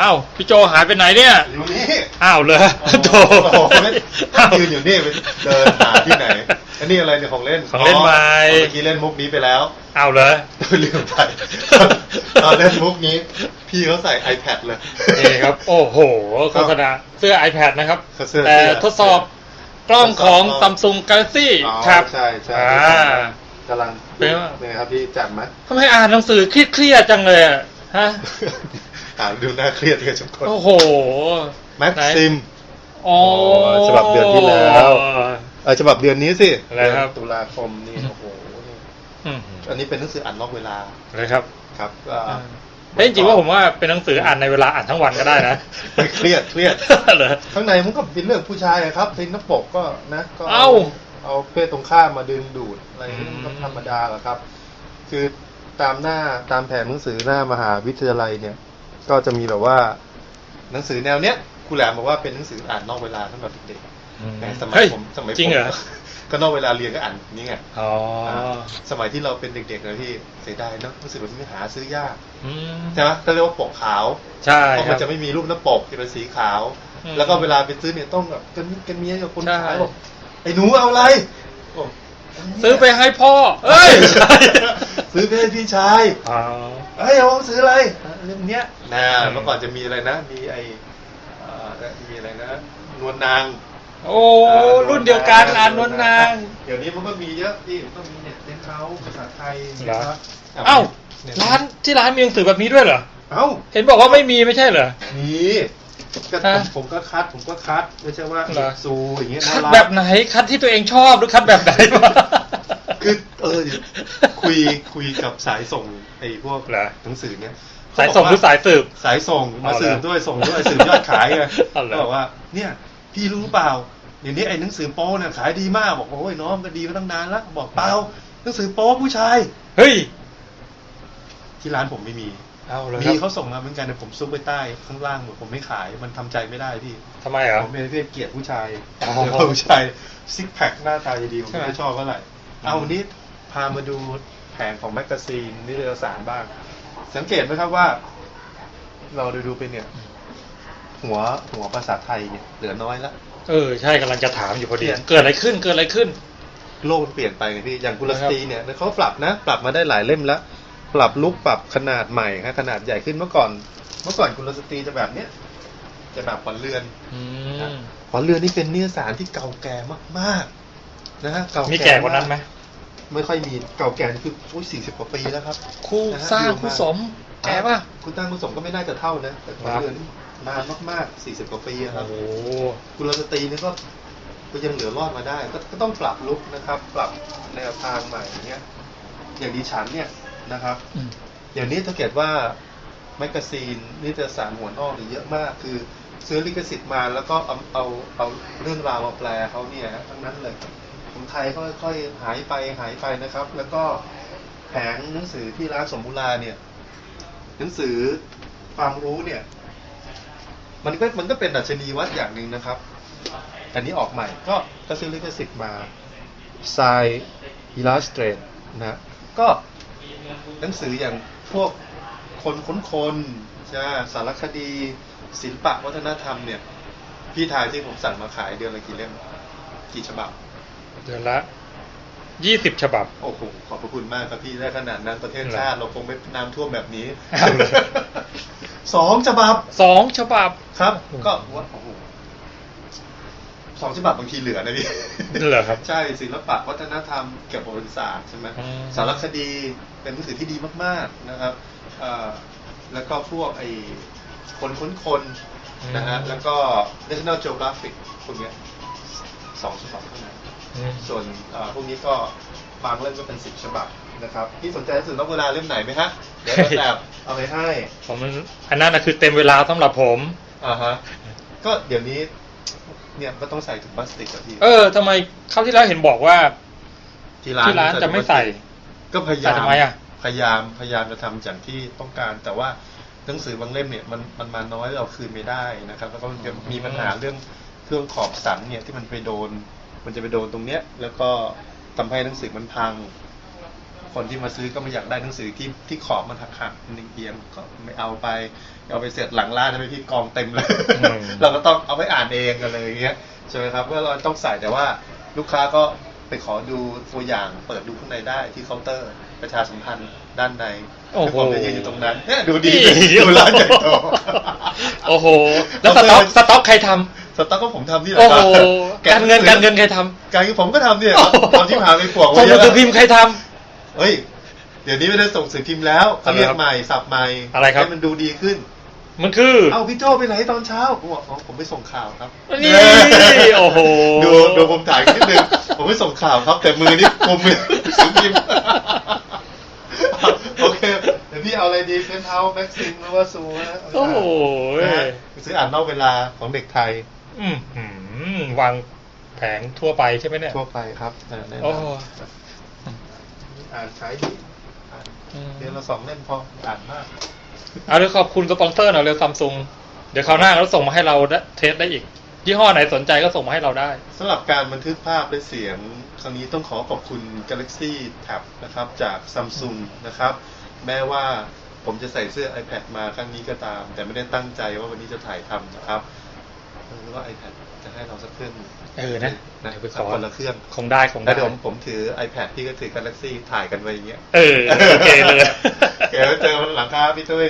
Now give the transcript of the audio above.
อ้าวพี่โจหายไปไหนเนี่ย อยู่นี่ อ้าวเหรอโจโอ้โหไม่ถ้ายืนอยู่นี่ไปเดินหาที่ไหนอันนี้อะไรเนี่ยของเล่นของเล่นใหม่เมื่อกี้เล่นมุกนี้ไปแล้ว อ้าวเหรอลืมไปตอนเล่นมุกนี้ พี่เขาใส่ iPad เลยนี่ครับ โอ้โหโฆษณาเสื้อ iPad นะครับเสื้อแต่เสื้อทดสอบกล้องของทดสอบ Samsung Galaxy อ๋อครับใช่ใช่อ่ากำลังเป็นไงเป็นไงครับพี่จัดไหมทำไมอ่านหนังสือเครียดๆจังเลยอะฮะ อ่านดูน่าเครียดกันทุกคนโอ้โหแม็กซิมอ๋อฉบับเดือนที่แล้วเออฉบับเดือนนี้สิอะไรครับเดือนตุลาคมนี่โอ้โหนี่อืมอันนี้เป็นหนังสืออ่านนอกเวลาอะไรครับครับก็เฮ้ยจริงๆว่าผมว่าเป็นหนังสืออ่านในเวลาอ่านทั้งวันก็ได้นะไม่เครียดเครียดเหรอข้างในมันก็เป็นเรื่องผู้ชายอะครับในหน้าปกก็นะก็เอ้าเอาเพศตรงข้ามมาดึงดูดอะไรอืมก็ธรรมดาแหละครับ คือตามหน้าตามแผนหนังสือหน้ามหาวิทยาลัยเนี่ย ก็จะมีแบบว่า หนังสือแนวเนี้ยครูแหลมบอกว่าเป็นหนังสืออ่านนอกเวลาสำหรับเด็กๆแต่สมัยเฮ้ยผมสมัยผมจริงเหรอก็นอกเวลาเรียนก็อ่านนี่ไงอ๋อสมัยที่เราเป็นเด็กๆนะพี่เสียดายเนอะหนังสือแบบนี้หาซื้อยากอืมใช่ไหมก็เรียกว่าปกขาว ใช่เพราะคมัรันบจะไม่มีรูปหน้าปกจะเป็นสีขาวอืมแล้วก็เวลาไปซื้อเนี่ยต้องแบบกันกันเมียกับคนใช่ขายบอกไอ้หนูเอาอะไรบอกซื้อไปให้พ่อ เอ้ย ซื้อไปให้พี่ชายอ๋อ เฮ้ยเอาซื้ออะไรอะเรื่องเนี้ยนะอืมเมื่อก่อนจะมีอะไรนะ มีไอเอ่อมีอะไรนะนวลนางโอ้รุ่นเดียวกันอ่านนวลนาง เดี๋ยวนี้มันก็มีเยอะพี่มันก็มีเนี่ยเต้นเขาภาษาไทยเหรอนะครับเอ้าเนี่ยร้านที่ร้านมีหนังสือแบบนี้ด้วยเหรอเอ้าเห็นบอกว่าไม่มีไม่ใช่เหรอมีก็ฮะผมผมก็คัดผมก็คัดไม่ใช่ว่าเหรอซูอย่างเงี้ยคัน่าดรักแบบไหนคัดที่ตัวเองชอบหรือคัดแบบไหนวะคื อเออเดี๋ยวคุยคุยกับสายส่งไอ้พวกเหรอ หนังสือเนี่ยสายส่งหรือสายสืบ สายส่งมาเอาเหรอสืบด้วยส่งด้วยสืบยอดขายไงเอาเหรอ ก็บอกว่า เนี่ยพี่รู้เปล่าเดี๋ยวนี้ไอ้หนังสือโป๊เนี่ยขายดีมากบอกโอ้ยน้องก็ดีมาตั้งนานแล้วบอกเปล่าหนังสือโป๊ผู้ชาย เฮ้ย ที่ร้านผมไม่มี เอาเลยคมีรับเขาส่งมาเหมือนกันแต่ผมซุกไปใต้ข้างล่างหมดผมไม่ขายมันทำใจไม่ได้พี่ ทำไมเหรอ ผมเป็นเพศเกลียดผู้ชายอ๋อเดี๋ยวผู้ชายซิกแพคหน้าตาดีๆผมใช่ไหม ไม่ชอบเท่าไหร่เอาวันนี้ พามาดูแผงของแมกกาซีนนิตยสารบ้าง สังเกตไหมครับว่า เราดูดูๆไปเนี่ย หัวหัวภาษาไทยเนี่ยเหลือน้อยละเออใช่กำลังจะถามอยู่พอดีเปลี่ยนเกิดอะไรขึ้นเกิดอะไรขึ้น โลกมันเปลี่ยนไปไงพี่อย่างกุลสตรีนะครับเนี่ยเขาปรับนะ ปรับมาได้หลายเล่มแล้วปรับลุกปรับขนาดใหม่ครับขนาดใหญ่ขึ้นเมื่อก่อน เมื่อก่อนกุลสตรีจะแบบเนี้ยจะแบบขวัญเรือนอืมขวัญเรือนนี่เป็นนิตยสารที่เก่าแก่มากๆนะฮะเก่ามีแก่แก่กว่านั้นไหม ไม่ค่อยมีเก่าแก่นี่คืออุ้ยสี่สิบกว่าปีแล้วครับคู่นะฮะสร้างอยู่มาคู่สมแก่ป่ะ คุณตั้งคุณสมก็ไม่น่าจะเท่านะแต่ขวัญครับเรือนนี่นานมากๆสี่สิบกว่าปีอะคโอ้รับโหกุลสตรีนี่ก็ก็ยังเหลือรอดมาได้ก็ก็ต้องปรับลุกนะครับ ปรับแนวทางใหม่อย่างเงี้ยอย่างดิฉันเนี่ยนะครับอืมอย่างนี้ถ้าเกิดว่าแมกกาซีนนิตยสารหัวนอกนี่เยอะมาก คือซื้อลิขสิทธิ์มาแล้วก็เอาเอาเอาเรื่องราวมาแปลเขาเนี่ยฮะทั้งนั้นเลย ของไทยก็ค่อยๆหายไปหายไปนะครับ แล้วก็แผงหนังสือที่ร้านสมบูราเนี่ย หนังสือความรู้เนี่ย มันก็มันก็เป็นดัชนีวัดอย่างหนึ่งนะครับ อันนี้ออกใหม่ก็ก็ซื้อลิขสิทธิ์มา s i Illustrate นะก็หนังสืออย่างพวกคนค้นคนใช่สารคดี ศิลปะวัฒนธรรมเนี่ย พี่ทายที่ผมสั่งมาขายเดือนละกี่เล่ม กี่ฉบับ เดือนละยี่สิบฉบับ โอ้โหขอบพระคุณมากครับพี่ได้ขนาดนั้นประเทศเหรอชาติเราคงไม่น้ำท่วมแบบนี้เอาเลยสองฉบับสองฉบับครับ ก็ว่าโอ้โหสองฉบับบางทีเหลือนะพี่เหรอครับ ใช่ศิลปะวัฒนธรรมเกี่ยวกับประวัติศาสตร์ใช่ไหมอืมสารคดีเป็นหนังสือที่ดีมาก ๆนะครับเอ่อแล้วก็พวกไอ้คนค้นคนนะฮะแล้วก็ National Geographic พวกเนี้ย สองฉบับเท่านั้นอืมส่วนเอ่อพวกนี้ก็บางเล่มก็เป็นสิบฉบับนะครับพี่สนใจหนังสือนอกเวลาเล่มไหนไหมฮะเดี๋ยวเราแบบเอาไปให้ผมมันอันนั้นนะคือเต็มเวลาสำหรับผมอ่าฮะก็เดี๋ยวนี้เนี่ยก็ต้องใส่ถุงพลาสติกอะพี่เออทำไมคราวที่แล้วเห็นบอกว่า ที่ร้านที่ร้านจะไม่ใส่ ก็พยายาใส่มทำไมอะพยายามพยายามจะทำอย่างที่ต้องการ แต่ว่าหนังสือบางเล่มเนี่ยมันมันมาน้อยเราคืนไม่ได้นะครับ แล้วก็มันจะมีปัญหาเรื่อง เครื่องขอบสันเนี่ยที่มันไปโดน มันจะไปโดนตรงเนี้ย แล้วก็ทำให้หนังสือมันพัง คนที่มาซื้อก็ไม่อยากได้หนังสือที่ที่ขอบมันหักหักๆมันเอียงๆก็ไม่เอาไป เอาไปเสร็จหลังร้านทำไมพี่กองเต็มเลยอืมเราก็ต้องเอาไปอ่านเองกันเลยอย่างเงี้ยใช่ไหมครับว่าเราต้องใส่แต่ว่าลูกค้าก็ไปขอดูตัวอย่างเปิดดูข้างในได้ที่เคาน์เตอร์ประชาสัมพันธ์ด้านในโอ้โหผมจะยืนอยู่ตรงนั้นเนี่ยดูดีนี่ดูร้านใหญ่โตโอ้โห แล้วสต็อกสต็อกใครท สต็อกก็ผมทำนี่แหำละโอ้คโหรับการเงินการเงินใครทการที่ผมก็ทำเนี่ยำครับตอนที่ผ่านไปปวกส่งหนังสือเยะพิมพ์ใครทเฮ้ยเดี๋ยวนี้ไม่ได้ส่งสื่อพิมพ์แล้วเขาเรียกใหม่สับใหม่อะไรครับให้มันดูดีขึ้นำมันคือ เอ้าพี่โจไปไหนตอนเช้าผมบอกอ๋อผมไปส่งข่าวครับนี่โอ้โหดูดูผมถ่ายนิดนึงผมไปส่งข่าวครับ แต่มือนี่กุมมือสื่อพิมพ์โอเคเดี๋ยวพี่เอาอะไรดีเพนเฮาแม็กซิมหรือว่าซูนะโอ้โหนะฮะไปซื้ออ่านนอกเวลาของเด็กไทย อืมหืมวางแผงทั่วไปใช่ไหมเนี่ย ทั่วไปครับเออแนะนโอ้ำอ่านขายดีอ่านเดือนละสองเล่มพออ่านมาก เอาเดี๋ยวขอบคุณสปอนเซอร์หน่อยเร็วซัมซุงเดี๋ยวคราวหน้าเราส่งมาให้เราได้เทสได้อีก ยี่ห้อไหนสนใจก็ส่งมาให้เราได้สำหรับการบันทึกภาพและเสียง ครั้งนี้ต้องขอขอบคุณ Galaxy Tab นะครับ จาก Samsung นะครับ แม้ว่าผมจะใส่เสื้อ iPad มาครั้งนี้ก็ตาม แต่ไม่ได้ตั้งใจว่าวันนี้จะถ่ายทำนะครับ แล้วก็ iPad จะให้เราสักเครื่องหนึ่งเออนะนะเดี๋ยวไปขสักอคนละเครื่องคงได้คงแล้วได้เดี๋ยวผมถือ iPad พี่ก็ถือ Galaxy ถ่ายกันไปอย่างเงี้ยเออโอเคเลยเดี๋ยวเจอกันหลังครับพี่ตุ้ย